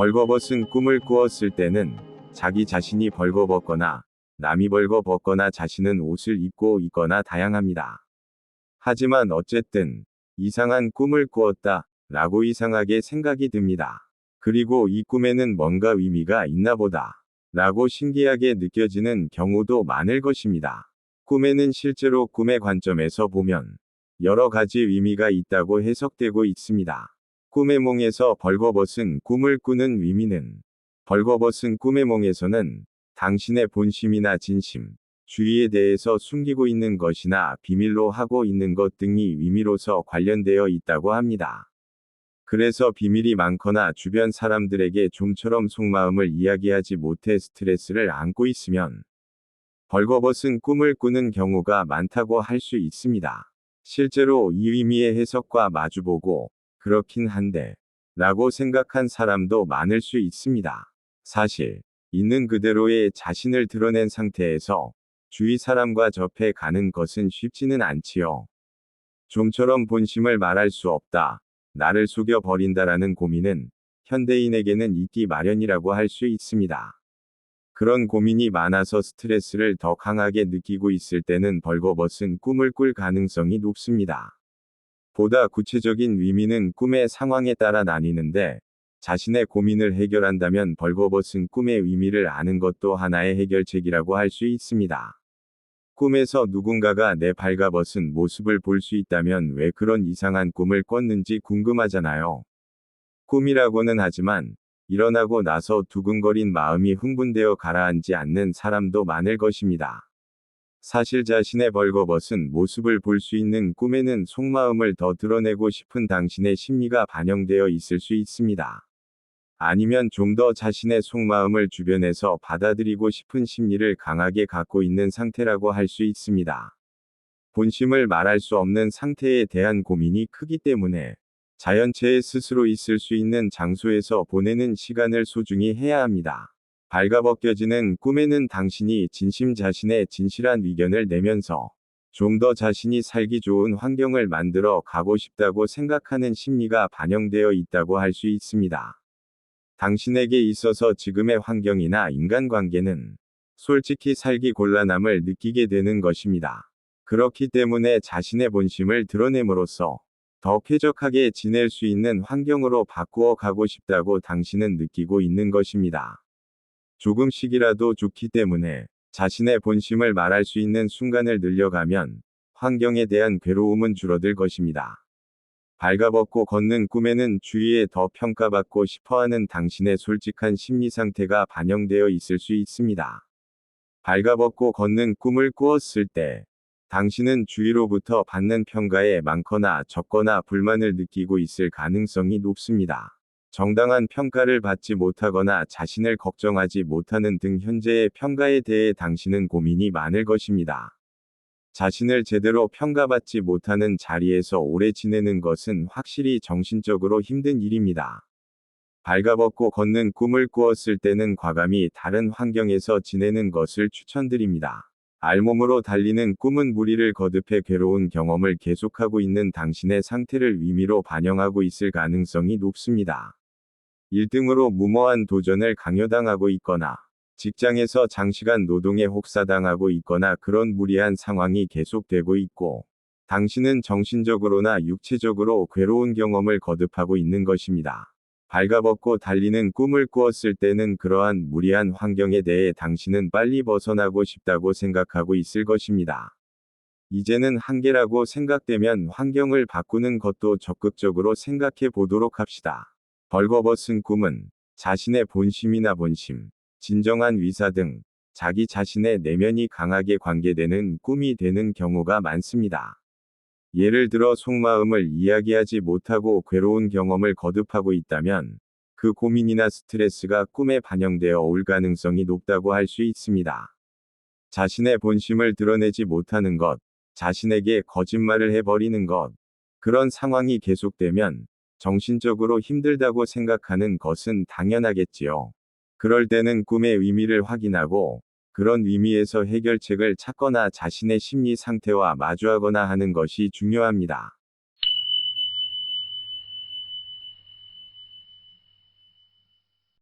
벌거벗은 꿈을 꾸었을 때는 자기 자신이 벌거벗거나 남이 벌거벗거나 자신은 옷을 입고 있거나 다양합니다. 하지만 어쨌든 이상한 꿈을 꾸었다 라고 이상하게 생각이 듭니다. 그리고 이 꿈에는 뭔가 의미가 있나 보다 라고 신기하게 느껴지는 경우도 많을 것입니다. 꿈에는 실제로 꿈의 관점에서 보면 여러 가지 의미가 있다고 해석되고 있습니다. 꿈의 몽에서 벌거벗은 꿈을 꾸는 의미는 벌거벗은 꿈의 몽에서는 당신의 본심이나 진심, 주의에 대해서 숨기고 있는 것이나 비밀로 하고 있는 것 등이 의미로서 관련되어 있다고 합니다. 그래서 비밀이 많거나 주변 사람들에게 좀처럼 속마음을 이야기하지 못해 스트레스를 안고 있으면 벌거벗은 꿈을 꾸는 경우가 많다고 할 수 있습니다. 실제로 이 의미의 해석과 마주보고 그렇긴 한데 라고 생각한 사람도 많을 수 있습니다. 사실 있는 그대로의 자신을 드러낸 상태에서 주위 사람과 접해 가는 것은 쉽지는 않지요. 좀처럼 본심을 말할 수 없다. 나를 속여 버린다라는 고민은 현대인에게는 있기 마련이라고 할 수 있습니다. 그런 고민이 많아서 스트레스를 더 강하게 느끼고 있을 때는 벌거벗은 꿈을 꿀 가능성이 높습니다. 보다 구체적인 의미는 꿈의 상황에 따라 나뉘는데 자신의 고민을 해결한다면 벌거벗은 꿈의 의미를 아는 것도 하나의 해결책이라고 할 수 있습니다. 꿈에서 누군가가 내 발가벗은 모습을 볼 수 있다면 왜 그런 이상한 꿈을 꿨는지 궁금하잖아요. 꿈이라고는 하지만 일어나고 나서 두근거린 마음이 흥분되어 가라앉지 않는 사람도 많을 것입니다. 사실 자신의 벌거벗은 모습을 볼 수 있는 꿈에는 속마음을 더 드러내고 싶은 당신의 심리가 반영되어 있을 수 있습니다. 아니면 좀 더 자신의 속마음을 주변에서 받아들이고 싶은 심리를 강하게 갖고 있는 상태라고 할 수 있습니다. 본심을 말할 수 없는 상태에 대한 고민이 크기 때문에 자연체에 스스로 있을 수 있는 장소에서 보내는 시간을 소중히 해야 합니다. 발가벗겨지는 꿈에는 당신이 진심 자신의 진실한 의견을 내면서 좀 더 자신이 살기 좋은 환경을 만들어 가고 싶다고 생각하는 심리가 반영되어 있다고 할 수 있습니다. 당신에게 있어서 지금의 환경이나 인간관계는 솔직히 살기 곤란함을 느끼게 되는 것입니다. 그렇기 때문에 자신의 본심을 드러냄으로써 더 쾌적하게 지낼 수 있는 환경으로 바꾸어 가고 싶다고 당신은 느끼고 있는 것입니다. 조금씩이라도 좋기 때문에 자신의 본심을 말할 수 있는 순간을 늘려가면 환경에 대한 괴로움은 줄어들 것입니다. 발가벗고 걷는 꿈에는 주위에 더 평가받고 싶어하는 당신의 솔직한 심리 상태가 반영되어 있을 수 있습니다. 발가벗고 걷는 꿈을 꾸었을 때 당신은 주위로부터 받는 평가에 많거나 적거나 불만을 느끼고 있을 가능성이 높습니다. 정당한 평가를 받지 못하거나 자신을 걱정하지 못하는 등 현재의 평가에 대해 당신은 고민이 많을 것입니다. 자신을 제대로 평가받지 못하는 자리에서 오래 지내는 것은 확실히 정신적으로 힘든 일입니다. 발가벗고 걷는 꿈을 꾸었을 때는 과감히 다른 환경에서 지내는 것을 추천드립니다. 알몸으로 달리는 꿈은 무리를 거듭해 괴로운 경험을 계속하고 있는 당신의 상태를 의미로 반영하고 있을 가능성이 높습니다. 1등으로 무모한 도전을 강요당하고 있거나 직장에서 장시간 노동에 혹사당하고 있거나 그런 무리한 상황이 계속되고 있고 당신은 정신적으로나 육체적으로 괴로운 경험을 거듭하고 있는 것입니다. 발가벗고 달리는 꿈을 꾸었을 때는 그러한 무리한 환경에 대해 당신은 빨리 벗어나고 싶다고 생각하고 있을 것입니다. 이제는 한계라고 생각되면 환경을 바꾸는 것도 적극적으로 생각해 보도록 합시다. 벌거벗은 꿈은 자신의 본심이나 본심, 진정한 위사 등 자기 자신의 내면이 강하게 관계되는 꿈이 되는 경우가 많습니다. 예를 들어 속마음을 이야기하지 못하고 괴로운 경험을 거듭하고 있다면 그 고민이나 스트레스가 꿈에 반영되어 올 가능성이 높다고 할 수 있습니다. 자신의 본심을 드러내지 못하는 것, 자신에게 거짓말을 해버리는 것, 그런 상황이 계속되면 정신적으로 힘들다고 생각하는 것은 당연하겠지요. 그럴 때는 꿈의 의미를 확인하고 그런 의미에서 해결책을 찾거나 자신의 심리 상태와 마주하거나 하는 것이 중요합니다.